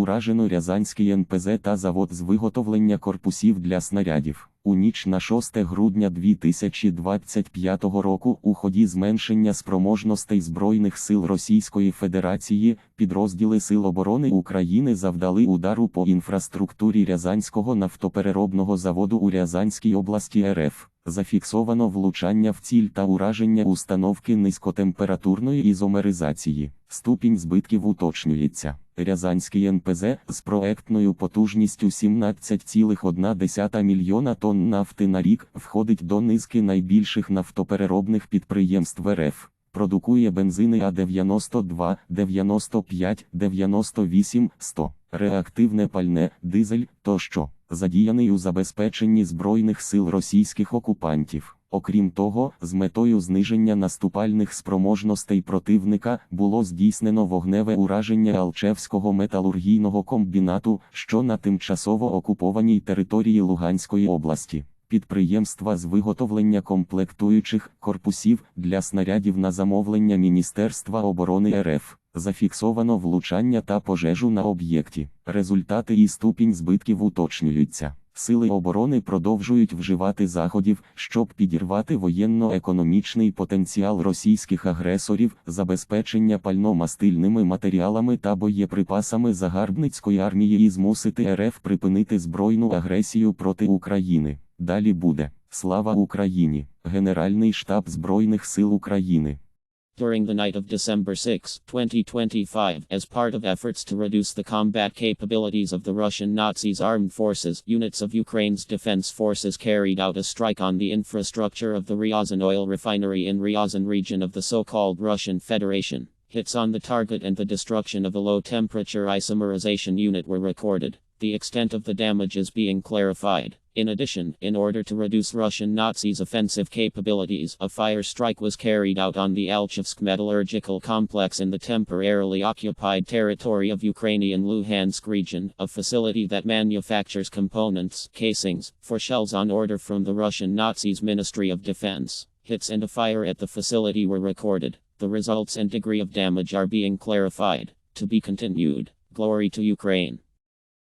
Уражено Рязанський НПЗ та завод з виготовлення корпусів для снарядів. У ніч на 6 грудня 2025 року у ході зменшення спроможностей Збройних сил Російської Федерації підрозділи Сил оборони України завдали удару по інфраструктурі Рязанського нафтопереробного заводу у Рязанській області РФ. Зафіксовано влучання в ціль та ураження установки низькотемпературної ізомеризації. Ступінь збитків уточнюється. Рязанський НПЗ з проектною потужністю 17,1 мільйона тонн нафти на рік входить до низки найбільших нафтопереробних підприємств РФ. Продукує бензини А92, 95, 98, 100, реактивне пальне, дизель тощо, задіяний у забезпеченні Збройних сил російських окупантів. Окрім того, з метою зниження наступальних спроможностей противника було здійснено вогневе ураження Алчевського металургійного комбінату, що на тимчасово окупованій території Луганської області. Підприємства з виготовлення комплектуючих корпусів для снарядів на замовлення Міністерства оборони РФ. Зафіксовано влучання та пожежу на об'єкті. Результати і ступінь збитків уточнюються. Сили оборони продовжують вживати заходів, щоб підірвати воєнно-економічний потенціал російських агресорів, забезпечення пально-мастильними матеріалами та боєприпасами загарбницької армії і змусити РФ припинити збройну агресію проти України. Далі буде Слава Україні! Генеральний штаб Збройних сил України. During the night of December 6, 2025, as part of efforts to reduce the combat capabilities of the Russian Nazis armed forces, units of Ukraine's defense forces carried out a strike on the infrastructure of the Ryazan oil refinery in Ryazan region of the so-called Russian Federation. Hits on the target and the destruction of a low-temperature isomerization unit were recorded. The extent of the damage is being clarified. In addition, in order to reduce Russian Nazis' offensive capabilities, a fire strike was carried out on the Alchevsk metallurgical complex in the temporarily occupied territory of Ukrainian Luhansk region, a facility that manufactures components, casings, for shells on order from the Russian Nazis' Ministry of Defense. Hits and a fire at the facility were recorded. The results and degree of damage are being clarified. To be continued. Glory to Ukraine.